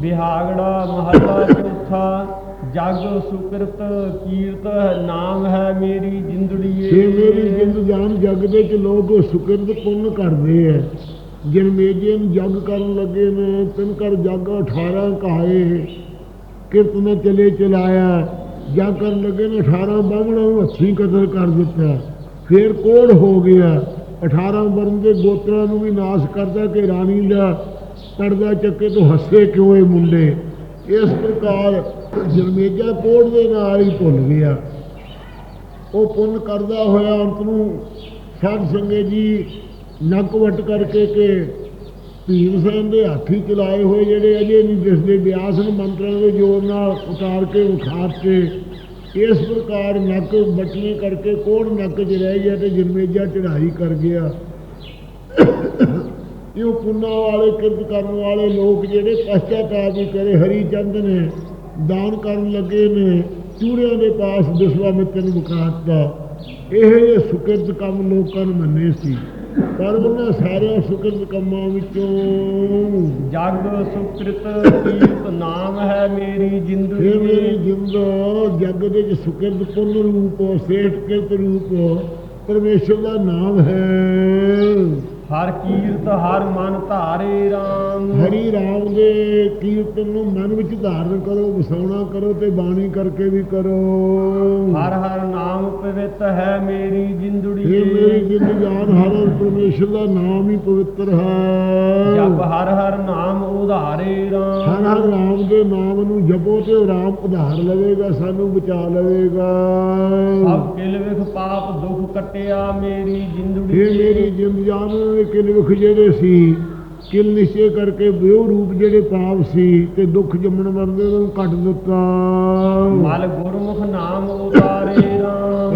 ਬਿਹਾਗੜਾ ਮਹੱਲਾ ਚੌਥਾ, ਜਗ ਸੁਕ੍ਰਿਤ ਕੀਰਤ ਨਾਮ ਹੈ ਮੇਰੀ ਜਿੰਦੜੀਏ। ਇਹ ਮੇਰੀ ਜਿੰਦ ਜਾਨ ਜਗ ਦੇ ਚ ਲੋਕ ਸੁਕਰਦ ਪੁੰਨ ਕਰਦੇ ਐ ਜਨਮੇਜੇ ਨੂੰ ਜਗ ਕਰਨ ਲੱਗੇ ਨੇ, ਤਿਨ ਕਰ ਜਗ 18 ਕਹਾਏ, ਕਿਰਤ ਨੇ ਚਲੇ ਚਲਾਇਆ, ਜਗ ਕਰਨ ਲੱਗੇ ਨੇ 18 ਬਾਹਮਣਾਂ ਨੂੰ ਹੱਥੀਂ ਕਤਲ ਕਰ ਦਿੱਤਾ। ਫੇਰ ਕੋੜ ਹੋ ਗਿਆ? 18 ਵਰਨ ਦੇ ਗੋਤਰਾਂ ਨੂੰ ਵੀ ਨਾਸ਼ ਕਰਦਾ ਕਿ ਰਾਣੀ ਦਾ ਪਰਦਾ ਚੱਕੇ ਤੋਂ ਹੱਸੇ ਕਿਉਂ ਇਹ ਮੁੰਡੇ? ਇਸ ਪ੍ਰਕਾਰ ਜਨਮੇਜਾ ਕੋੜ ਦੇ ਨਾਲ ਹੀ ਭੁੱਲ ਗਿਆ। ਉਹ ਪੁੰਨ ਕਰਦਾ ਹੋਇਆ ਅੰਤ ਨੂੰ ਸਾਧ ਸੰਗੇ ਜੀ, ਨੱਕ ਵੱਟ ਕਰਕੇ ਕਿ ਭੀਮ ਸੈਨ ਦੇ ਹਾਥੀ ਚਲਾਏ ਹੋਏ ਜਿਹੜੇ ਅਜੇ ਨਹੀਂ ਦਿਸਦੇ ਵਿਆਸ ਨੂੰ ਮੰਤਰਾਂ ਦੇ ਜੋਰ ਨਾਲ ਉਤਾਰ ਕੇ ਉਖਾੜ ਕੇ ਇਸ ਪ੍ਰਕਾਰ ਨੱਕ ਵੱਟਣੇ ਕਰਕੇ ਕੋੜ ਨੱਕ 'ਚ ਰਹਿ ਗਿਆ ਤੇ ਜਨਮੇਜਾ ਚੜਾਈ ਕਰ ਗਿਆ। ਇਹ ਪੁੰਨਾ ਵਾਲੇ ਕਿਰਤ ਕਰਨ ਵਾਲੇ ਲੋਕ ਜਿਹੜੇ ਪਛਤਾਤਾਪ ਵੀ ਕਰੇ ਹਰੀ ਚੰਦ ਨੇ ਦਾਨ ਕਰਨ ਲੱਗੇ ਨੇ ਚੂੜਿਆਂ ਦੇ ਪਾਸ ਵਿਸ਼ਵਾਮਿੱਤਰ ਨੂੰ ਮੁਕਾਤਾ ਇਹ ਜਿਹੇ ਸੁਕਿਰਤ ਕੰਮ ਲੋਕਾਂ ਨੂੰ ਮੰਨੇ ਸੀ। ਪਰ ਉਹਨਾਂ ਸਾਰੇ ਸੁਕਿਰਤ ਕੰਮਾਂ ਵਿੱਚੋਂ ਜਗ ਸੁਕ੍ਰਿਤ ਕੀਰਤ ਨਾਮ ਹੈ ਮੇਰੀ ਇਹ ਮੇਰੀ ਜਿੰਦ ਜਗ ਦੇ ਵਿੱਚ ਸੁਕਿਰਤ ਪੁੰਨ ਰੂਪ ਸੇਠ ਕਿਰਤ ਰੂਪ ਪਰਮੇਸ਼ਰ ਦਾ ਨਾਮ ਹੈ। ਹਰ ਕੀਰਤ ਹਰ ਮਨ ਧਾਰੇ RAM ਹਰੀ ਰਾਮ ਦੇ ਕੀਰਤਨ ਨੂੰ ਮਨ ਵਿੱਚ ਧਾਰਨ ਕਰੋ ਵਸਾਉਣਾ ਕਰੋ ਤੇ ਬਾਣੀ ਕਰਕੇ ਵੀ ਕਰੋ। ਹਰ ਹਰ ਨਾਮ ਪਵਿੱਤ ਹੈ ਮੇਰੀ ਇਹ ਮੇਰੀ ਜਿੰਦੜੀਏ ਜਿੰਦ ਜਾਨ ਹਰ ਹਰ ਪਰਮੇਸ਼ਰ ਦਾ ਨਾਮ ਹੀ ਪਵਿੱਤਰ ਹੈ। ਜਪ ਹਰ ਹਰ ਨਾਮ ਉਧਾਰੇ ਹਰ RAM ਹਰ ਰਾਮ ਦੇ ਨਾਮ ਨੂੰ ਜਪੋ ਤੇ ਰਾਮ ਉਧਾਰ ਲਵੇਗਾ ਸਾਨੂੰ ਬਚਾ ਲਵੇਗਾ। ਸਭ ਕਿਲ ਵਿਖ ਪਾਪ ਦੁਖ ਕਟਿਆ ਮੇਰੀ ਇਹ ਜਿੰਦੜੀ ਮੇਰੀ ਜਿੰਦ ਜਾਨ ਦੇ ਕਿਲ ਵਿਖ ਜਿਹੜੇ ਸੀ ਕਿਲ ਨਿਸ਼ਚੈ ਕਰਕੇ ਵਿਉ ਰੂਪ ਜਿਹੜੇ ਪਾਪ ਸੀ ਤੇ ਦੁੱਖ ਜੰਮਣ ਮਰਦੇ ਨੂੰ ਕੱਟ ਦਿੱਤਾ। ਮਲ ਗੁਰਮੁਖ ਨਾਮ ਉਤਾਰੇ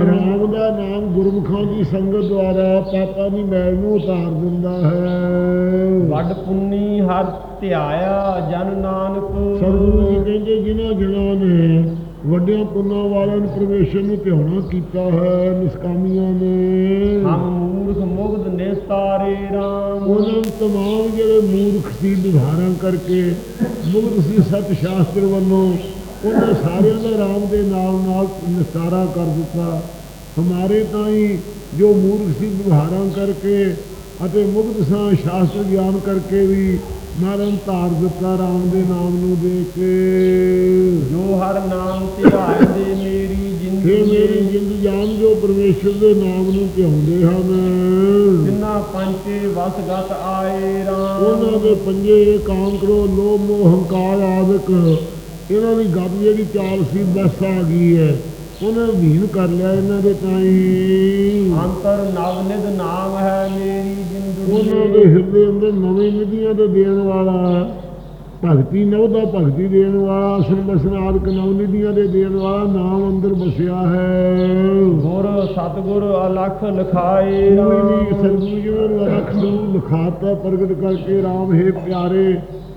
ਰਾਮ ਦਾ ਨਾਮ ਗੁਰਮੁਖਾਂ ਦੀ ਸੰਗਤ ਦੁਆਰਾ ਪਾਪਾਂ ਦੀ ਮੈਲ ਨੂੰ ਉਤਾਰ ਦਿੰਦਾ ਹੈ। ਵੱਡ ਪੁੰਨੀ ਹਰ ਧਿਆਇਆ ਜਨ ਨਾਨਕ। ਸਤਿਗੁਰੂ ਜੀ ਕਹਿੰਦੇ ਜਿਨ੍ਹਾਂ ਜਨਾਂ ਨੇ ਵੱਡਿਆਂ ਪੁੰਨਾਂ ਵਾਲਿਆਂ ਨੂੰ ਪਰਮੇਸ਼ਰ ਨੂੰ ਧਿਆਉਣਾ ਕੀਤਾ ਹੈ ਨਿਸਕਾਮੀਆਂ ਨੇ। ਹਮ ਮੂਰਖ ਮੁਗਧ ਨਿਸਤਾਰੇ RAM ਉਹਨਾਂ ਤਮਾਮ ਜਿਹੜੇ ਮੂਰਖ ਸੀ ਨਿਧਾਰਨ ਕਰਕੇ ਮੁਗਧ ਸੀ ਸਤ ਸ਼ਾਸਤਰ ਵੱਲੋਂ ਉਹਨਾਂ ਸਾਰਿਆਂ ਦਾ ਰਾਮ ਦੇ ਨਾਲ ਨਾਲ ਨਿਸਤਾਰਾ ਕਰ ਦਿੱਤਾ। ਹਮਾਰੇ ਤਾਈ ਜੋ ਮੂਰਖ ਸੀ ਨਿਧਾਰਨ ਕਰਕੇ ਅਤੇ ਮੁਗਧ ਸਾਂ ਸ਼ਾਸਤਰ ਗਿਆਨ ਕਰਕੇ ਵੀ ਮਰਨ ਧਾਰ ਦਿੱਤਾ ਰਾਮ ਦੇ ਨਾਮ ਨੂੰ ਦੇਖ ਕੇ। ਜੋ ਹਰ ਨਾਮ ਧਿਆਏ ਦੇ ਮੇਰੀ ਇਹ ਮੇਰੀ ਜਿੰਦੜੀ ਜਿੰਦ ਜਾਨ ਜੋ ਪਰਮੇਸ਼ਰ ਦੇ ਨਾਮ ਨੂੰ ਧਿਆਉਂਦੇ ਹਨ। ਜਿਨਾ ਪੰਚੇ ਵਸਗਤ ਆਏ ਉਹਨਾਂ RAM ਦੇ ਪੰਜੇ ਕਾਮ ਕਰੋ ਲੋਭ ਮੋਹ ਹੰਕਾਰ ਆਦਿਕ। ਇਹਨਾਂ ਦੀ ਗੱਦ ਜਿਹੜੀ ਚਾਲ ਸੀ ਬਸ ਆ ਗਈ ਹੈ। ਉਹਨਾਂ ਨੂੰ ਵੀਨ ਕਰ ਲਿਆ ਇਹਨਾਂ ਦੇ ਤਾਈ ਅੰਤਰ ਨਵ ਨਿਧ ਨਾਮ ਹੈ ਮੇਰੀ ਉਹਨਾਂ ਦੇ ਜਿੰਦੜੀ ਹਿਰਦੇ ਅੰਦਰ ਨਵੇਂ ਨਿਧੀਆਂ ਦੇ ਦੇਣ ਵਾਲਾ ਭਗਤੀ ਨਵ ਦਾ ਭਗਤੀ ਦੇਣ ਵਾਲਾ ਅਸਲ ਬਸਨ ਆਦਿਕ ਨਵ ਨਿਧੀਆਂ ਦੇ ਦੇਣ ਵਾਲਾ ਨਾਮ ਅੰਦਰ ਬਸਿਆ ਹੈ। ਗੁਰ ਸਤਗੁਰ ਅਲਖ ਲਖਾਏ RAM ਸਰਗੁਰੂ ਜੀ ਨੇ ਲਖ ਨੂੰ ਲਿਖਾਤਾ ਪ੍ਰਗਟ ਕਰਕੇ RAM ਹੈ ਪਿਆਰੇ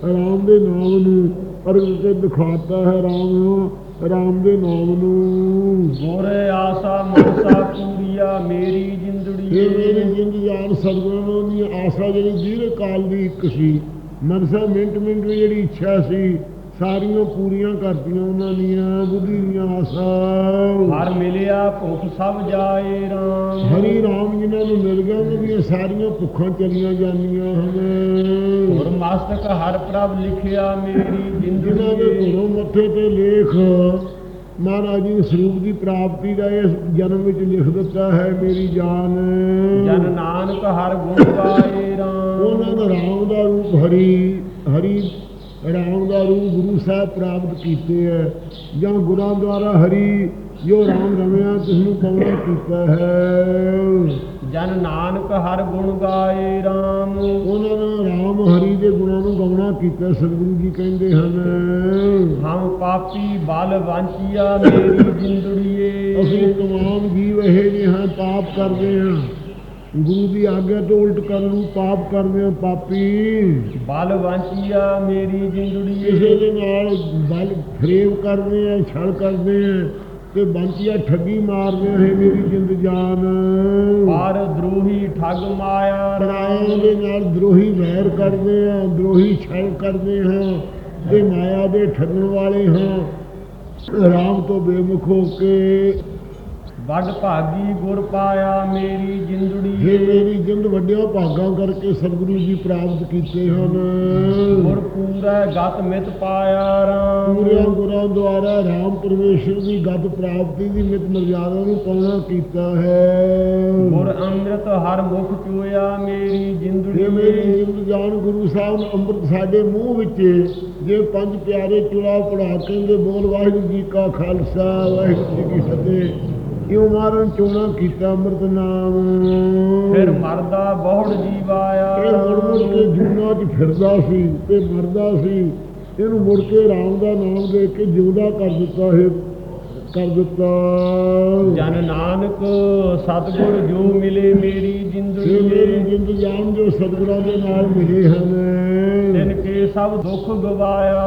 RAM ਦੇ ਨਾਮ ਨੂੰ ਪ੍ਰਗਟ ਦਿਖਾਤਾ ਹੈ। RAM ਨੂੰ RAM ਦੇ ਨਾਮ ਨੂੰ। ਗੁਰ ਆਸਾ ਮਨਸਾ ਪੂਰੀਆ ਮੇਰੀ ਜਿੰਦੜੀ ਇਹ ਮੇਰੀ ਜਿੰਦ ਜਾਨ ਸਤਿਗੁਰਾਂ ਦੀ ਆਸਾ ਜਿਹੜੀ ਦੀਰ ਕਾਲ ਦੀ ਇੱਕ ਸੀ। ਮਨਸਾ ਮਿੰਟ ਮਿੰਟ ਜਿਹੜੀ ਇੱਛਾ ਸੀ ਸਾਰੀਆਂ ਪੂਰੀਆਂ ਕਰਤੀਆਂ ਉਹਨਾਂ ਦੀਆਂ ਬੁੱਧੀ ਦੀਆਂ ਆਸਾ ਹਰ ਮਿਲਿਆ ਭੁਖ ਸਭ ਜਾਏ RAM ਹਰੀ ਰਾਮ ਜਿਨ੍ਹਾਂ ਨੂੰ ਮਿਲ ਗਿਆ ਉਹਨਾਂ ਦੀਆਂ ਸਾਰੀਆਂ ਭੁੱਖਾਂ ਚਲੀਆਂ ਜਾਂਦੀਆਂ ਹਨ। ਗੁਰ ਮਸਤਕ ਹਰ ਪ੍ਰਭ ਲਿਖਿਆ ਮੇਰੀ ਜਿਨ੍ਹਾਂ ਦੇ ਘਰੋਂ ਮੱਥੇ ਤੇ ਲੇਖ ਮਹਾਰਾਜ ਜੀ ਸਰੂਪ ਦੀ ਪ੍ਰਾਪਤੀ ਦਾ ਇਸ ਜਨਮ ਵਿੱਚ ਲਿਖ ਦਿੱਤਾ ਹੈ ਮੇਰੀ ਜਾਨ। ਜਨ ਨਾਨਕ ਹਰ ਗੁਣ ਗਾਏ ਉਹਨਾਂ RAM ਦਾ ਰਾਮ ਦਾ ਰੂਪ ਹਰੀ ਹਰੀ ਰਾਮ ਦਾ ਰੂਪ ਗੁਰੂ ਸਾਹਿਬ ਪ੍ਰਾਪਤ ਕੀਤੇ ਹੈ ਜਾਂ ਗੁਰਾਂ ਦੁਆਰਾ ਹਰੀ ਜੋ ਰਾਮ ਰਮਿਆ ਤਿਸ ਨੂੰ ਕਵਣਾ ਕੀਤਾ ਹੈ। ਜਨ ਨਾਨਕ ਹਰ ਗੁਣ ਗਾਏ RAM ਉਹਨਾਂ ਨੇ ਰਾਮ ਹਰੀ ਦੇ ਗੁਣਾਂ ਨੂੰ ਗਵਣਾ ਕੀਤਾ ਸਤਿਗੁਰੂ ਜੀ ਕਹਿੰਦੇ ਹਨ। ਹਮ ਪਾਪੀ ਬਲ ਵਾਂਚੀਆ ਮੇਰੀ ਜਿੰਦੜੀਏ। ਅਸੀਂ ਤਮਾਮ ਜੀਵ ਇਹ ਜਿਹੇ ਹਾਂ ਪਾਪ ਕਰਦੇ ਹਾਂ। ਗੁਰੂ ਦੀ ਆਗਿਆ ਤੋਂ ਉਲਟ ਕਰਨ ਨੂੰ ਪਾਪ ਕਰਦੇ ਹਾਂ ਪਾਪੀ। ਬਲ ਵਾਂਚੀਆ ਮੇਰੀ ਕਿਸੇ ਜਿੰਦੜੀਏ ਦੇ ਨਾਲ ਬਲ ਫਰੇਵ ਕਰਦੇ ਆ ਛਲ ਕਰਦੇ ਆ ਤੇ ਬੰਚੀਆ ਠੱਗੀ ਮਾਰਦੇ ਆ ਇਹ ਮੇਰੀ ਜਿੰਦ ਜਾਨ। ਪਰ ਦਰੋਹੀ ਠੱਗ ਮਾਇਆ ਪਰਾਇਆਂ ਦੇ ਨਾਲ ਦਰੋਹੀ ਵੈਰ ਕਰਦੇ ਆ ਦਰੋਹੀ ਛਲ ਕਰਦੇ ਹਾਂ ਤੇ ਮਾਇਆ ਦੇ ਠੱਗਣ ਵਾਲੇ ਹਾਂ। ਰਾਮ ਤੋਂ ਬੇਮੁਖ ਹੋ ਕੇ ਵੱਡ ਭਾਗੀ ਗੁਰ ਪਾਇਆ ਮੇਰੀ ਜਿੰਦੜੀ। ਮੇਰੀ ਜਿੰਦ ਵੱਡਿਆਂ ਭਾਗਾਂ ਕਰਕੇ ਸਤਿਗੁਰੂ ਜੀ ਪ੍ਰਾਪਤ ਕੀਤੇ ਹਨ। ਗੁਰ ਪੂਰਾ ਗਤ ਮਿਤ ਪਾਇਆ ਰਾਮ। ਪੂਰਿਆਂ ਗੁਰਾਂ ਦੁਆਰਾ ਰਾਮ ਪਰਮੇਸ਼ਰ ਦੀ ਗੱਦ ਪ੍ਰਾਪਤੀ ਦੀ ਮਿਤ ਮਰਜ਼ਾਦਾ ਨੂੰ ਪਾਉਣਾ ਕੀਤਾ ਹੈ। ਗੁਰ ਅੰਮ੍ਰਿਤ ਹਰ ਮੁਖ ਚੋਇਆ ਮੇਰੀ ਜੇ ਮੇਰੀ ਜਿੰਦੜੀ ਜਿੰਦ ਜਾਨ ਗੁਰੂ ਸਾਹਿਬ ਨੇ ਅੰਮ੍ਰਿਤ ਸਾਡੇ ਮੂੰਹ ਵਿੱਚ ਜੇ ਪੰਜ ਪਿਆਰੇ ਚੁਲਾ ਪੜਾ ਕਹਿੰਦੇ ਬੋਲ ਵਾਹਿਗੁਰੂ ਜੀ ਕਾ ਖਾਲਸਾ ਵਾਹਿਗੁਰੂ ਜੀ ਕੀ ਫਤਿਹ। ਕਿਉਂ ਮਾਰਨ ਚੋਣਾ ਕੀਤਾ ਅੰਮ੍ਰਿਤ ਨਾਮ? ਫਿਰ ਮਰਦਾ ਬਹੁੜ ਜੀਵਾਇਆ ਇਹ ਮੁੜ ਮੁੜ ਕੇ ਜੂਨਾ 'ਚ ਫਿਰਦਾ ਸੀ ਤੇ ਮਰਦਾ ਸੀ। ਇਹਨੂੰ ਮੁੜ ਕੇ ਰਾਮ ਦਾ ਨਾਮ ਦੇ ਕੇ ਜਿਉਂਦਾ ਕਰ ਦਿੱਤਾ ਹੈ ਕਰ ਦਿੱਤਾ। ਜਨ ਨਾਨਕ ਸਤਿਗੁਰ ਜੋ ਮਿਲੇ ਮੇਰੀ ਇਹ ਮੇਰੀ ਜਿੰਦੜੀ ਜਿੰਦ ਜਾਨ ਜੋ ਸਤਿਗੁਰਾਂ ਦੇ ਨਾਲ ਮਿਲੇ ਹਨ। ਤਿਨ ਕੇ ਸਭ ਦੁੱਖ ਗਵਾਇਆ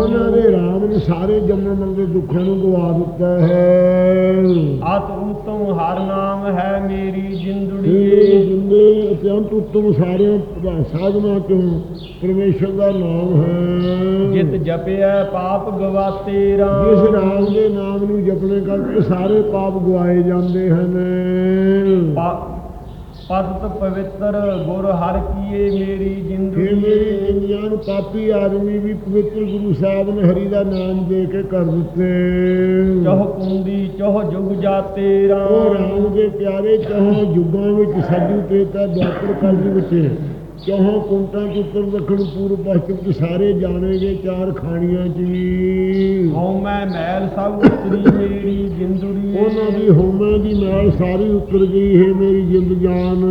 ਉਹਨਾਂ ਰਾਮ ਦੇ ਰਾਮ ਨੇ ਸਾਰੇ ਜੰਮਣ ਮਰਨ ਦੇ ਦੁੱਖਾਂ ਨੂੰ ਗਵਾ ਦਿੱਤਾ ਹੈ। ਅਤ ਉਤਮ ਹਰ ਨਾਮ ਹੈ ਮੇਰੀ ਜਿੰਦੜੀ ਜਿੰਦੇ ਅਤਿਅੰਤ ਉੱਤਮ ਸਾਰੇ ਸਾਧਨਾ ਚੋਂ ਪਰਮੇਸ਼ਰ ਦਾ ਨਾਮ ਹੈ। ਜਿਤ ਜਪਿਆ ਪਾਪ ਗਵਾਤੇ ਜਿਸ ਰਾਮ ਨਾਮ ਦੇ ਨਾਮ ਨੂੰ ਜਪਣੇ ਕਰਕੇ ਸਾਰੇ ਪਾਪ ਗਵਾਏ ਜਾਂਦੇ ਹਨ। ਪਾ- ਪਤਿਤ ਪਵਿੱਤਰ ਗੁਰ ਹਰ ਕੀਏ ਮੇਰੀ ਫਿਰ ਮੇਰੀ ਨੂੰ ਪਾਪੀ ਆਦਮੀ ਵੀ ਪਵਿੱਤਰ ਗੁਰੂ ਸਾਹਿਬ ਨੇ ਹਰੀ ਦਾ ਨਾਮ ਦੇ ਕੇ ਕਰ ਦਿੱਤੇ। ਚੋਹ ਕੁੰਦੀ ਚੋਹ ਜੁਗ ਜਾਤੇ ਉਹ ਰਾਮ ਰਾਮ ਦੇ ਪਿਆਰੇ ਚਾਹੋਂ ਯੁੱਗਾਂ ਵਿੱਚ ਸਾਜੂ ਤੇਤਾ ਦੁਆਪਰ ਕਲਯੁਗ ਵਿੱਚ। ਚਾਹੋਂ ਕੁੰਟਾਂ ਚ ਉੱਤਰ ਦੱਖਣ ਪੂਰਬ ਪੱਛਮ ਚ ਸਾਰੇ ਜਾਣੇਗੇ ਚਾਰ ਖਾਣੀਆਂ ਚ ਵੀ। ਹਉ ਮੈਂ ਮੈਲ ਸਭ ਉਤਰੀ ਮੇਰੀ ਜਿੰਦੜੀ ਉਹਨਾਂ ਦੀ ਹੋਮੇ ਦੀ ਮੈਲ ਸਾਰੀ ਉਤਰ ਗਈ ਹੈ ਮੇਰੀ ਜਿੰਦ ਜਾਨ।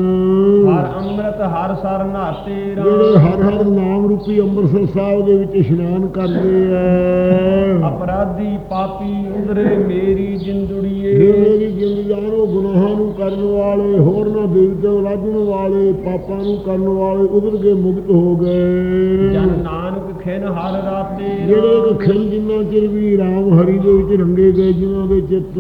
ਹਰ ਅੰਮ੍ਰਿਤ ਹਰ ਸਰ ਨਾਤੇ ਜਿਹੜੇ ਹਰ ਹਰ ਨਾਮ ਰੂਪੀ ਅੰਮ੍ਰਿਤਸਰ ਸਾਹਿਬ ਦੇ ਵਿੱਚ ਇਸ਼ਨਾਨ ਕਰਦੇ ਆ। ਅਪਰਾਧੀ ਪਾਪੀ ਉਧਰੇ ਮੇਰੀ ਜਿੰਦੜੀਏ ਮੇਰੀ ਜਿੰਦ ਜਾਨ ਉਹ ਗੁਨਾਹਾਂ ਨੂੰ ਕਰਨ ਵਾਲੇ ਹੋਰ ਨਾ ਦੇਵਤੇ ਲਾਜਣ ਵਾਲੇ ਪਾਪਾਂ ਨੂੰ ਕਰਨ ਵਾਲੇ ਉਧਰ ਕੇ ਮੁਕਤ ਹੋ ਗਏ। ਜਨ ਨਾਨਕ ਖਿਨ ਹਰ ਰਾਤੇ ਜਿਹੜੇ ਕਿ ਖਿਲ ਜਿੰਨਾ ਚਿਰ ਵੀ ਰਾਮ ਹਰੀ ਦੇ ਵਿੱਚ ਰੰਗੇ ਗਏ ਜਿਨ੍ਹਾਂ ਦੇ ਚਿੱਤ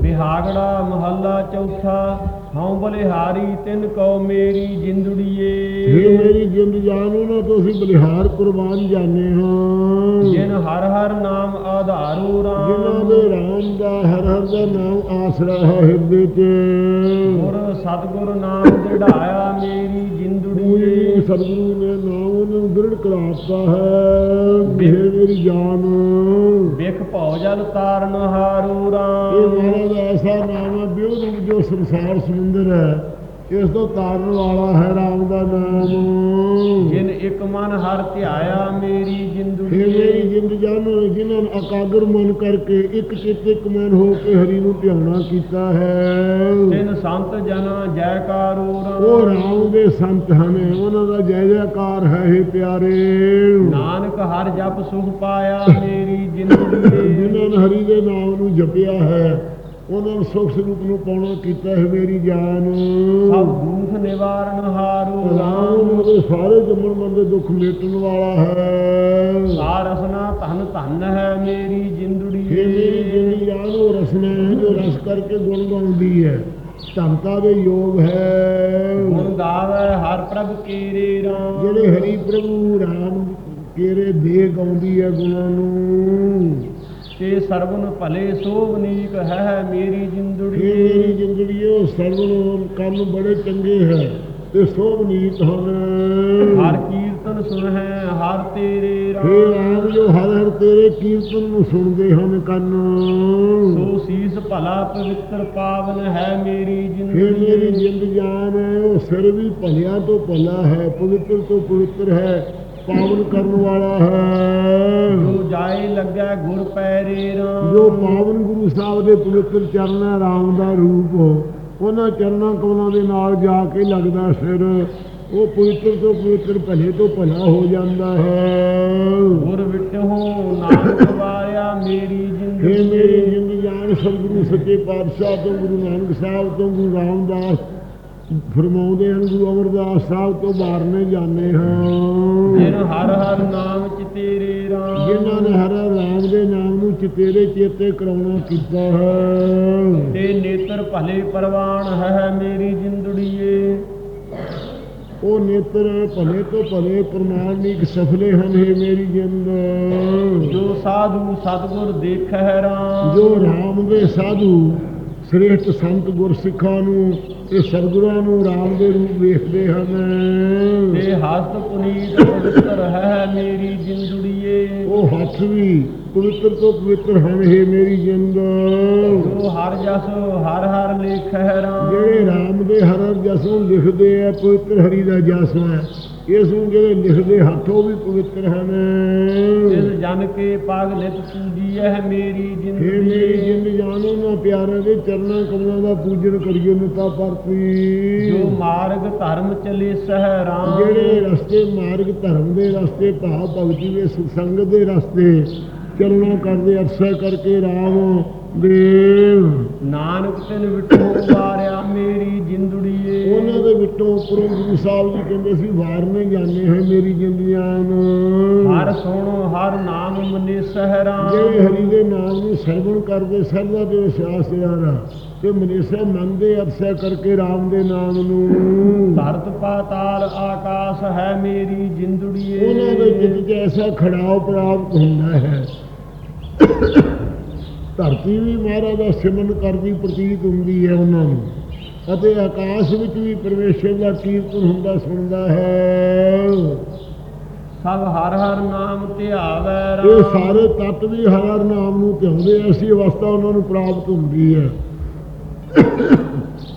ਬਿਹਾਗੜਾ ਮਹੱਲਾ ਚੌਥਾ ਹਉ ਬਲਿਹਾਰੀ ਤਿਨ ਕਉ ਮੇਰੀ ਇਹ ਜਿੰਦੜੀਏ ਮੇਰੀ ਜਿੰਦ ਜਾਨ ਉਹਨਾਂ ਤੋਂ ਅਸੀਂ ਬਲਿਹਾਰ ਕੁਰਬਾਨ ਜਾਣੇ ਹਾਂ। ਜਿਨ ਹਰ ਹਰ ਨਾਮ ਆਧਾਰੂ ਜਿਨ੍ਹਾਂ ਰਾਮ ਦੇ ਰਾਮ ਦਾ ਹਰ ਹਰ ਦਾ ਨਾਮ ਆਸਰਾ ਹੈ ਹਿਰਦੇ ਤੇ। ਗੁਰ ਸਤਿਗੁਰ ਨਾਮ ਦਿੜਾਇਆ ਮੇਰੀ ਜਿੰਦੜੀਏ। ਸਤਿਗੁਰੂ ਨੇ ਨਾਮ ਨੂੰ ਦ੍ਰਿੜ ਕਰਾਤਾ ਹੈ। ਇਹ ਮੇਰੀ ਜਾਨ। ਵਿਖ ਭਉ ਜਲ ਤਾਰਨ ਹਾਰੂ ਇਹ ਰਾਮ ਮਹਾਰਾਜ ਦਾ ਐਸਾ ਨਾਮ ਹੈ ਬਿਉ ਰੂਪ ਜੋ ਸੰਸਾਰ ਸਮੁੰਦਰ ਹੈ। ਇਸ ਤੋਂ ਤਾਰਨ ਵਾਲਾ ਹੈ ਰਾਮ ਦਾ ਨਾਮ। ਜਿਨ ਇੱਕ ਮਨ ਹਰ ਧਿਆਇਆ ਮੇਰੀ ਇਹ ਮੇਰੀ ਜਿੰਦ ਜਾਨ ਜਿਨ੍ਹਾਂ ਨੇ ਇਕਾਗਰ ਮਨ ਕਰਕੇ ਇੱਕ ਚਿੱਤ ਇੱਕ ਮਨ ਹੋ ਕੇ ਹਰੀ ਨੂੰ ਧਿਆਉਣਾ ਕੀਤਾ ਹੈ। ਤਿਨ ਸੰਤ ਜਨਾ ਜੈਕਾਰੂ ਉਹ ਰਾਮ ਰਾਮ ਦੇ ਸੰਤ ਹਨ ਉਹਨਾਂ ਦਾ ਜੈ ਜੈਕਾਰ ਹੈ ਇਹ ਪਿਆਰੇ। ਨਾਨਕ ਹਰ ਜਪ ਸੁਖ ਪਾਇਆ ਮੇਰੀ ਜਿੰਦੜੀ ਜਿਨ੍ਹਾਂ ਨੇ ਹਰੀ ਦੇ ਨਾਮ ਨੂੰ ਜਪਿਆ ਹੈ ਉਹਨਾਂ ਨੂੰ ਸੁਖ ਸਰੂਪ ਨੂੰ ਪਾਉਣਾ ਕੀਤਾ ਹੈ ਮੇਰੀ ਜਾਨ। ਸਭ ਦੁਖ ਨਿਵਾਰਨ ਹਾਰੂ। ਰਾਮ ਉਹਦੇ ਸਾਰੇ ਜੰਮਣ ਮਨ ਦੇ ਦੁੱਖ ਮੇਟਣ ਵਾਲਾ ਹੈ। ਸਾਰਸਨਾ ਧਨ ਧਨ ਹੈ ਮੇਰੀ ਜਿੰਦੜੀ। ਇਹ ਮੇਰੀ ਜਿੰਦੀ ਜਾਨ ਉਹ ਰਸਨਾ ਹੈ ਜੋ ਰਸ ਕਰਕੇ ਗੁਣ ਗਾਉਂਦੀ ਹੈ। ਧੰਤਾ ਦੇ ਯੋਗ ਹੈ। ਗੁਣ ਗਾਵੇ ਹਰ ਪ੍ਰਭ ਕੀਰੇ ਰਾਮ। ਜਿਹੜੇ ਹਰੀ ਪ੍ਰਭੂ ਰਾਮ ਕੇਰੇ ਦੇ ਗਾਉਂਦੀ ਹੈ ਗੁਣਾਂ ਨੂੰ। ਤੇ ਸਰਵਨ ਭਲੇ ਸੋਭਨੀਕ ਹੈ ਮੇਰੀ ਜਿੰਦੜੀ। ਮੇਰੀ ਉਹ ਸਰਵਨ ਕੰਮ ਬੜੇ ਚੰਗੇ ਹੈ ਤੇ ਸੋਭਨੀਤ ਹਨ ਹਰ ਕੀਰਤਨ ਸੁਣਹਿ ਹਰ ਤੇਰੇ ਹੇ ਰਾਮ ਰਾਮ ਜੋ ਹਰ ਹਰ ਤੇਰੇ ਕੀਰਤਨ ਨੂੰ ਸੁਣਦੇ ਹਨ ਕੰਨ। ਸੋ ਸੀਸ ਭਲਾ ਪਵਿੱਤਰ ਪਾਵਨ ਹੈ ਮੇਰੀ ਹੇ ਮੇਰੀ ਜਿੰਦੜੀ ਜਿੰਦ ਜਾਨ ਹੈ ਉਹ ਸਿਰ ਵੀ ਭਲਿਆ ਤੋਂ ਭਲਾ ਹੈ ਪਵਿੱਤਰ ਤੋਂ ਪਵਿੱਤਰ ਹੈ ਪਾਵਨ ਕਰਨ ਵਾਲਾ ਹੈ। ਜਾਏ ਲੱਗੈ ਗੁਰ ਪੈਰੇ ਰਾਮ। ਜੋ ਪਾਵਨ ਗੁਰੂ ਸਾਹਿਬ ਦੇ ਪਵਿੱਤਰ ਚਰਨ ਰਾਮ ਦਾ ਰੂਪ ਉਹਨਾਂ ਚਰਨਾਂ ਕਮਲਾਂ ਦੇ ਨਾਲ ਜਾ ਕੇ ਲੱਗਦਾ ਸਿਰ ਉਹ ਪਵਿੱਤਰ ਤੋਂ ਪਵਿੱਤਰ ਭਲੇ ਤੋਂ ਭਲਾ ਹੋ ਜਾਂਦਾ ਹੈ। ਗੁਰ ਵਿਟਹੁ ਨਾਨਕ ਵਾਰਿਆ ਮੇਰੀ ਹੇ ਮੇਰੀ ਜਿੰਦੜੀ ਜਿੰਦ ਜਾਨ ਸਤਿਗੁਰੂ ਸੱਚੇ ਪਾਤਸ਼ਾਹ ਤੋਂ ਗੁਰੂ ਨਾਨਕ ਸਾਹਿਬ ਤੋਂ ਗੁਰੂ ਰਾਮਦਾਸ ਫਰਮਾਉਂਦੇ ਹਨ ਗੁਰੂ ਅਮਰਦਾਸ ਸਾਹਿਬ ਤੋਂ ਬਾਰਨੇ ਜਾਂਦੇ ਜਿਨ ਹਾਂ। ਹਰ ਹਰ ਨਾਮ ਚ ਤੇਰੇ ਚਿਤੇਰੇ ਚੇਤੇ ਕਰਾਉਣਾ ਕੀਤਾ ਹੈ? ਤੇ ਨੇਤਰ ਭਲੇ ਪਰਵਾਨ ਹੈ ਮੇਰੀ ਜਿੰਦੜੀਏ। ਉਹ ਨੇਤਰ ਭਲੇ ਤੋਂ ਭਲੇ ਪ੍ਰਮਾਣਿਕ ਸਫਲੇ ਹਨ ਹੈ ਮੇਰੀ ਜਿੰਦ। ਜੋ ਸਾਧੂ ਸਤਗੁਰ ਦੇਖੈ ਰਾਮ। ਜੋ ਰਾਮ ਦੇ ਸਾਧੂ ਸ੍ਰੇਸ਼ਟ ਸੰਤ ਗੁਰਸਿੱਖਾਂ ਨੂੰ ਤੇ ਸਤਿਗੁਰਾਂ ਨੂੰ ਰਾਮ ਦੇ ਰੂਪ ਵੇਖਦੇ ਹਨ। ਤੇ ਹਸਤ ਪੁਨੀਤ ਪਵਿੱਤਰ ਹੈ ਮੇਰੀ ਜਿੰਦੜੀਏ। ਉਹ ਹੱਥ ਵੀ ਪਵਿੱਤਰ ਤੋਂ ਪਵਿੱਤਰ ਹਨ ਹੈ ਮੇਰੀ ਜਿੰਦ। ਜੋ ਹਰ ਜਸ ਹਰ ਹਰ ਲੇਖੈ ਰਾਮ। ਜਿਹੜੇ ਰਾਮ ਦੇ ਹਰ ਹਰ ਜਸ ਨੂੰ ਲਿਖਦੇ ਆ ਪਵਿੱਤਰ ਹਰੀ ਦਾ ਜਸ ਹੈ। ਇਸ ਨੂੰ ਜਿਹੜੇ ਲਿਖਦੇ ਹੱਥ ਉਹ ਵੀ ਪਵਿੱਤਰ ਹਨ। ਤਿਸ ਜਨ ਕੇ ਪਗ ਨਿਤ ਮੇਰੀ ਹੇ ਮੇਰੀ ਜਿੰਦੜੀ ਜਿੰਦ ਜਾਨੋ ਨਾ ਪਿਆਰਿਆਂ ਦੇ ਚਰਨਾਂ ਕਮਲਾਂ ਦਾ ਪੂਜਨ ਕਰੀਏ ਨਿਤਾ ਪਰਤੀ ਜੋ ਮਾਰਗ ਧਰਮ ਚਲੇ ਸਹਿ ਰਾਮ। ਜਿਹੜੇ ਰਸਤੇ ਮਾਰਗ ਧਰਮ ਦੇ ਰਸਤੇ ਭਾਵ ਭਗਤੀ ਦੇ ਸੰਗਤ ਦੇ ਰਸਤੇ ਚੱਲਣਾ ਕਰਦੇ ਅਰਸਾ ਕਰਕੇ ਰਾਮ। ਦੇਵ। ਨਾਨਕ ਤਿਨ ਵਿਟੋ ਵਾਰਿਆ ਮੇਰੀ ਜਿੰਦੜੀਏ। ਉਹਨਾਂ ਦੇ ਵਿੱਚੋਂ ਉੱਪਰੋਂ ਗੁਰੂ ਸਾਹਿਬ ਜੀ ਕਹਿੰਦੇ ਸੀ ਵਾਰਨੇ ਜਾਂਦੇ ਹੈ ਮੇਰੀ ਜਿੰਦੀਆਂ ਨੂੰ। ਹਰ ਸੁਣੋ ਹਰ ਨਾਮ ਮਨੇ ਸਹਿ ਰਾਮ ਜਿਹੜੇ ਹਰੀ ਦੇ ਨਾਮ ਨੂੰ ਸਰਵਣ ਕਰਦੇ ਸਰਦਾ ਦੇ ਵਿਸ਼ਵਾਸ ਯਾਰਾ ਤੇ ਮਨੀਸਾ ਮੰਨਦੇ ਅਰਸਾ ਕਰਕੇ ਰਾਮ ਦੇ ਨਾਮ ਨੂੰ। ਧਰਤ ਪਾਤਾਲ ਆਕਾਸ਼ ਹੈ ਮੇਰੀ ਜਿੰਦੜੀਏ। ਉਹਨਾਂ ਦੇ 'ਚ ਐਸਾ ਖੜਾਓ ਪ੍ਰਾਪਤ ਹੁੰਦਾ ਹੈ। ਧਰਤੀ ਵੀ ਮਹਾਰਾਜ ਦਾ ਸਿਮਰਨ ਕਰਦੀ ਪ੍ਰਤੀਤ ਹੁੰਦੀ ਹੈ ਉਹਨਾਂ ਨੂੰ। ਅਤੇ ਆਕਾਸ਼ ਵਿੱਚ ਵੀ ਪਰਮੇਸ਼ਰ ਦਾ ਕੀਰਤਨ ਹੁੰਦਾ ਸੁਣਦਾ ਹੈ। ਸਭ ਹਰ ਹਰ ਨਾਮ ਧਿਆਵੈ ਇਹ ਰਾਮ। ਸਾਰੇ ਤੱਤ ਵੀ ਹਰ ਹਰ ਨਾਮ ਨੂੰ ਧਿਆਉਂਦੇ ਐਸੀ ਅਵਸਥਾ ਉਹਨਾਂ ਨੂੰ ਪ੍ਰਾਪਤ ਹੁੰਦੀ ਹੈ।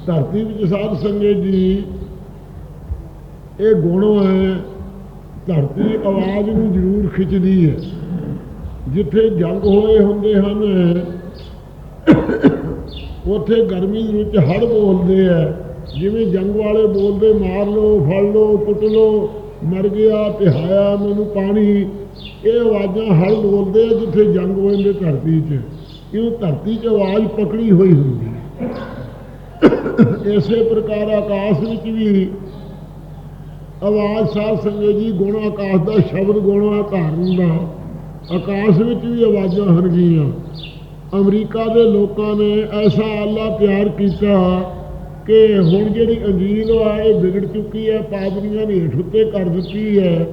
ਧਰਤੀ ਵਿੱਚ ਸਾਧ ਸੰਗਤ ਜੀ ਇਹ ਗੁਣ ਹੈ ਧਰਤੀ ਆਵਾਜ਼ ਨੂੰ ਜ਼ਰੂਰ ਖਿੱਚਦੀ ਹੈ। ਜਿੱਥੇ ਜੰਗ ਹੋਏ ਹੁੰਦੇ ਹਨ, ਉੱਥੇ ਗਰਮੀ ਦੇ ਵਿੱਚ ਹੜ ਬੋਲਦੇ ਆ। ਜਿਵੇਂ ਜੰਗ ਵਾਲੇ ਬੋਲਦੇ, ਮਾਰ ਲਓ, ਫੜ ਲਓ, ਕੁੱਟ ਲਓ, ਮਰ ਗਿਆ ਪਿਹਾਇਆ ਮੈਨੂੰ ਪਾਣੀ। ਇਹ ਆਵਾਜ਼ਾਂ ਹੜ ਬੋਲਦੇ ਆ ਜਿੱਥੇ ਜੰਗ ਹੋਏ ਹੁੰਦੇ ਧਰਤੀ 'ਚ। ਕਿਉਂ ਧਰਤੀ 'ਚ ਆਵਾਜ਼ ਪਕੜੀ ਹੋਈ ਹੁੰਦੀ ਹੈ ਇਸੇ ਪ੍ਰਕਾਰ ਆਕਾਸ਼ ਵਿੱਚ ਵੀ ਆਵਾਜ਼ ਸਾਧ ਸੰਗਤ ਜੀ ਗੁਣ ਆਕਾਸ਼ ਦਾ ਸ਼ਬਦ ਗੁਣ ਆ ਦਾ ਆਕਾਸ਼ ਵਿੱਚ ਵੀ ਆਵਾਜ਼ਾਂ ਹਨ ਗਈਆਂ। ਅਮਰੀਕਾ ਦੇ ਲੋਕਾਂ ਨੇ ਐਸਾ ਆਲਾ ਪਿਆਰ ਕੀਤਾ ਕਿ ਹੁਣ ਜਿਹੜੀ ਅੰਜੀਲ ਆ, ਇਹ ਵਿਗੜ ਚੁੱਕੀ ਹੈ ਪਾਦਰੀਆਂ ਨੇ ਹੇਠ ਉੱਤੇ ਕਰ ਦਿੱਤੀ ਹੈ।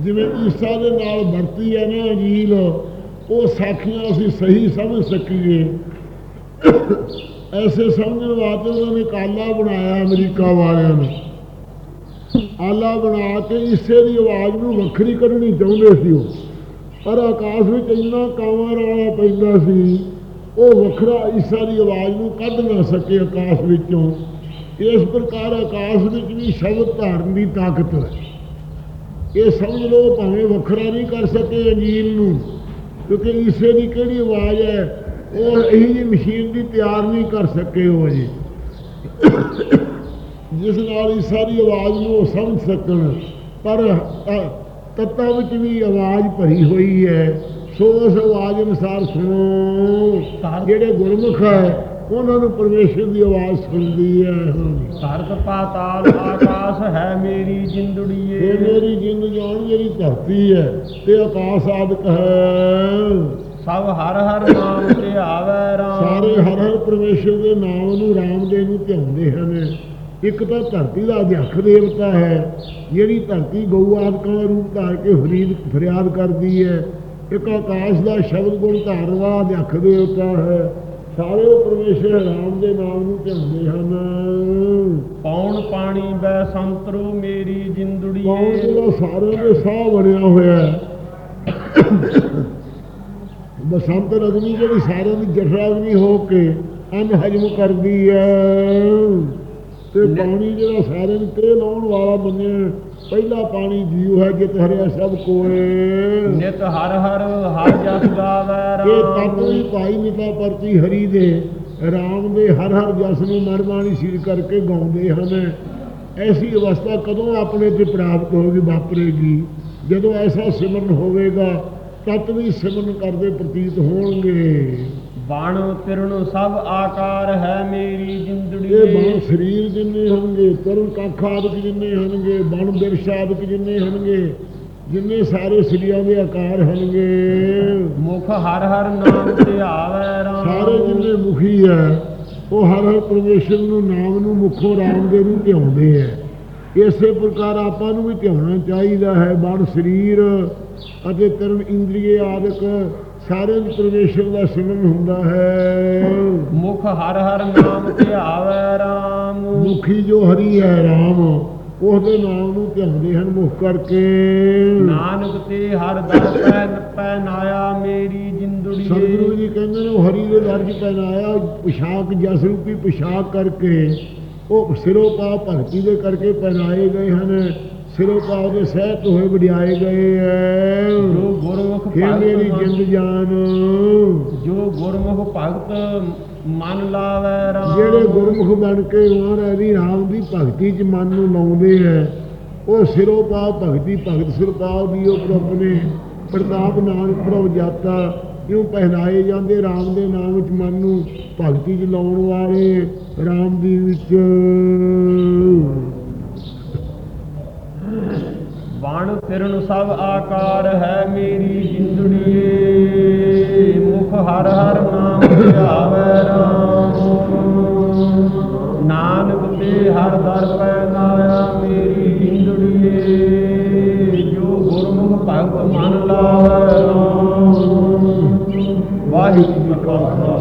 ਜਿਵੇਂ ਈਸਾ ਦੇ ਨਾਲ ਵਰਤੀ ਹੈ ਨਾ ਅੰਜੀਲ ਉਹ ਸਾਖੀਆਂ ਅਸੀਂ ਸਹੀ ਸਮਝ ਸਕੀਏ। ਐਸੇ ਸਮਝਣ ਵਾਸਤੇ ਉਹਨਾਂ ਨੇ ਕਾਲਾ ਬਣਾਇਆ ਅਮਰੀਕਾ ਵਾਲਿਆਂ ਨੇ। ਆਲਾ ਬਣਾ ਕੇ ਇਸੇ ਦੀ ਆਵਾਜ਼ ਨੂੰ ਵੱਖਰੀ ਕੱਢਣੀ ਚਾਹੁੰਦੇ ਸੀ ਉਹ। ਪਰ ਆਕਾਸ਼ ਵਿੱਚ ਇੰਨਾ ਕਾਵਾਂ ਰੌਲਾ ਪੈਂਦਾ ਸੀ, ਉਹ ਵੱਖਰਾ ਈਸਾ ਦੀ ਆਵਾਜ਼ ਨੂੰ ਕੱਢ ਨਾ ਸਕੇ ਆਕਾਸ਼ ਵਿੱਚੋਂ। ਇਸ ਪ੍ਰਕਾਰ ਆਕਾਸ਼ ਵਿੱਚ ਵੀ ਸ਼ਬਦ ਧਾਰਨ ਦੀ ਤਾਕਤ ਹੈ। ਇਹ ਸਮਝ ਲਓ ਭਾਵੇਂ ਵੱਖਰਾ ਨਹੀਂ ਕਰ ਸਕੇ ਅੰਜੀਲ ਨੂੰ, ਕਿਉਂਕਿ ਈਸੇ ਦੀ ਕਿਹੜੀ ਆਵਾਜ਼ ਹੈ, ਉਹ ਇਹੀ ਜਿਹੀ ਮਸ਼ੀਨ ਦੀ ਤਿਆਰ ਨਹੀਂ ਕਰ ਸਕੇ ਉਹ ਜੀ। ਜਿਸ ਨਾਲ ਇਹ ਦੀ ਆਵਾਜ਼ ਨੂੰ ਉਹ ਸਮਝ ਸਕਣ, ਪਰ ਤੱਤਾਂ ਵਿੱਚ ਵੀ ਆਵਾਜ਼ ਭਰੀ ਹੋਈ ਹੈ। ਸੋ ਉਸ ਆਵਾਜ਼ ਅਨੁਸਾਰ ਸੁਣੋ ਜਿਹੜੇ ਗੁਰਮੁਖ ਹੈ ਉਹਨਾਂ ਨੂੰ ਪਰਮੇਸ਼ਰ ਦੀ ਆਵਾਜ਼ ਸੁਣਦੀ ਹੈ। ਧਰਤ ਪਾਤਾਲ ਆਕਾਸ਼ ਹੈ ਮੇਰੀ ਇਹ ਜਿੰਦੜੀਏ ਮੇਰੀ ਜਿੰਦ ਜਾਨ ਜਿਹੜੀ ਧਰਤੀ ਹੈ ਤੇ ਆਕਾਸ਼ ਆਦਿਕ ਹੈ। ਸਭ ਹਰ ਹਰ ਨਾਮ ਧਿਆਵੈ ਰਾਮ। ਸਾਰੇ ਹਰ ਹਰ ਪਰਮੇਸ਼ਰ ਦੇ ਨਾਮ ਨੂੰ ਰਾਮ ਦੇ ਨੂੰ ਧਿਆਉਂਦੇ ਹਨ। ਇੱਕ ਤਾਂ ਧਰਤੀ ਦਾ ਅਧਿਆਖ ਦੇਵਤਾ ਹੈ ਜਿਹੜੀ ਧਰਤੀ ਗਊ ਆਦਿਕਾਂ ਦਾ ਰੂਪ ਧਾਰ ਕੇ ਫਰੀਦ ਫਰਿਆਦ ਕਰਦੀ ਹੈ। ਇੱਕ ਆਕਾਸ਼ ਦਾ ਸ਼ਬਦ ਗੁਣ ਧਾਰਨ ਵਾਲਾ ਅਧਿਆਖ ਦੇਵਤਾ ਹੈ। ਸਾਰੇ ਉਹ ਪਰਮੇਸ਼ਰ ਰਾਮ ਦੇ ਨਾਮ ਨੂੰ ਧਿਆਉਂਦੇ ਹਨ। ਪੌਣ ਪਾਣੀ ਬੈ ਸੰਤਰੋ ਮੇਰੀ ਜਿੰਦੜੀਏ? ਜਿਹੜਾ ਸਾਰਿਆਂ ਦੇ ਸਾਹ ਬਣਿਆ ਹੋਇਆ ਹੈ? ਬਸੰਤ ਰਜਨੀ ਜਿਹੜੀ ਸਾਰਿਆਂ ਦੀ ਜਠਰਾਗਨੀ ਹੋ ਕੇ ਅੰਨ ਹਜਮ ਕਰਦੀ ਹੈ। ਤੇ ਪਾਣੀ ਜਿਹੜਾ ਸਾਰਿਆਂ ਨੂੰ ਤੇ ਲਾਉਣ ਵਾਲਾ ਮੰਨਿਆ ਪਹਿਲਾ ਪਾਣੀ ਜੀਵ ਹੈ ਜਿਤ ਹਰਿਆ ਸਭ ਕੋਏ। ਨਿਤ ਹਰ ਹਰ ਹਰ ਜਸ ਗਾਵੈ ਇਹ ਤਤ ਵੀ ਰਾਮ ਭਾਈ ਮਿਤਾ ਪਰਤੀ ਹਰੀ ਦੇ। ਰਾਮ ਦੇ ਹਰ ਹਰ ਜਸ ਨੂੰ ਮਰਮਾਣੀ ਸੀਲ ਕਰਕੇ ਗਾਉਂਦੇ ਹਨ। ਐਸੀ ਅਵਸਥਾ ਕਦੋਂ ਆਪਣੇ ਤੇ ਪ੍ਰਾਪਤ ਹੋਵੇਗੀ ਵਾਪਰੇਗੀ ਜਦੋਂ ਐਸਾ ਸਿਮਰਨ ਹੋਵੇਗਾ ਤਤ ਵੀ ਸਿਮਰਨ ਕਰਦੇ ਪ੍ਰਤੀਤ ਹੋਣਗੇ। ਬਾਣ ਤਿਰਣ ਸਭ ਆਕਾਰ ਹੈ ਮੇਰੀ ਇਹ ਬਣ ਸਰੀਰ ਜਿੰਨੇ ਹੋਣਗੇ ਤਰਨ ਕੱਖ ਆਦਿਕ ਜਿੰਨੇ ਹੋਣਗੇ ਬਣ ਬਿਰਸ਼ ਆਦਿਕ ਜਿੰਨੇ ਹੋਣਗੇ ਜਿੰਨੇ ਸਾਰੇ ਸਰੀਰਾਂ ਦੇ ਆਕਾਰ ਹੋਣਗੇ। ਮੁਖ ਹਰ ਹਰ ਨਾਮ ਧਿਆਵੈ ਰਾਮ। ਸਾਰੇ ਜਿੰਨੇ ਮੁਖੀ ਹੈ ਉਹ ਹਰ ਹਰ ਪਰਮੇਸ਼ਰ ਨੂੰ ਨਾਮ ਨੂੰ ਮੁਖੋਂ ਰਾਮ ਦੇ ਨੂੰ ਧਿਆਉਂਦੇ ਹੈ ਇਸੇ ਪ੍ਰਕਾਰ ਆਪਾਂ ਨੂੰ ਵੀ ਧਿਆਉਣਾ ਚਾਹੀਦਾ ਹੈ ਬੜ ਸਰੀਰ ਅਤੇ ਤਰਨ ਇੰਦਰੀਏ ਆਦਿਕ। ਸਾਰੇ ਨੂੰ ਪਰਮੇਸ਼ਰ ਦਾ ਸਿਮਰਨ ਹੁੰਦਾ ਹੈ। ਮੁਖ ਹਰ ਹਰ ਨਾਮ ਧਿਆਵੈ RAM ਮੁਖੀ ਜੋ ਹਰੀ ਹੈ ਰਾਮ ਉਹਦੇ ਨਾਮ ਨੂੰ ਧਿਆਉਂਦੇ ਹਨ ਮੁਖ ਕਰਕੇ। ਨਾਨਕ ਤੇ ਹਰ ਦਰ ਪੈ ਪੈ ਨਾਇਆ ਮੇਰੀ ਸਤਿਗੁਰੂ ਜਿੰਦੜੀਏ ਜੀ ਕਹਿੰਦੇ ਨੇ ਉਹ ਹਰੀ ਦੇ ਦਰ ਚ ਪਹਿਨਾਇਆ ਪੁਸ਼ਾਕ ਜਸ ਰੂਪੀ ਪੁਸ਼ਾਕ ਕਰਕੇ ਉਹ ਸਿਰੋਂ ਪਾ ਭਗਤੀ ਦੇ ਕਰਕੇ ਪਹਿਨਾਏ ਗਏ ਹਨ। ਸਿਰੋਂ ਪਾ ਦੇ ਸਹਿਤ ਹੋਏ ਵਡਿਆਏ ਗਏ ਐ। ਜੋ ਗੁਰਮੁਖ ਹੇ ਮੇਰੀ ਭਗਤ ਜਿੰਦ ਜਾਨ। ਜੋ ਗੁਰਮੁਖ ਭਗਤ ਮਨ ਲਾਵੈ RAM ਜਿਹੜੇ ਗੁਰਮੁਖ ਬਣ ਕੇ ਮਹਾਰਾਜ ਦੀ ਰਾਮ ਦੀ ਭਗਤੀ ਚ ਮਨ ਨੂੰ ਲਾਉਂਦੇ ਐ ਉਹ ਸਿਰੋਂ ਪਾ ਭਗਤੀ ਭਗਤ ਸਿਰਪਾਲ ਦੀ ਉਹ ਪ੍ਰਭ ਨੇ। ਪ੍ਰਤਾਪ ਨਾਨਕ ਪ੍ਰਭ ਜਾਤਾ ਕਿਉਂ ਪਹਿਨਾਏ ਜਾਂਦੇ ਰਾਮ ਦੇ ਨਾਮ ਵਿੱਚ ਮਨ ਨੂੰ ਭਗਤੀ ਚ ਲਾਉਣ ਵਾਲੇ ਰਾਮ ਦੀ ਵਿੱਚ। ਫਿਰਨ ਸਭ ਆਕਾਰ ਹੈ ਮੇਰੀ ਜਿੰਦੜੀਏ। ਮੁਖ ਹਰ ਹਰ ਨਾਮ ਧਿਆਵੈ RAM ਨਾਨਕ ਤੇ ਹਰ ਦਰ ਪੈ ਨਾਇਆ ਮੇਰੀ ਜਿੰਦੜੀਏ। ਜੋ ਗੁਰਮੁਖ ਭਗਤ ਮਨ ਲਾਵੈ RAM ਵਾਹਿਗੁਰੂ ਜੀ ਕਾ ਖਾਲਸਾ।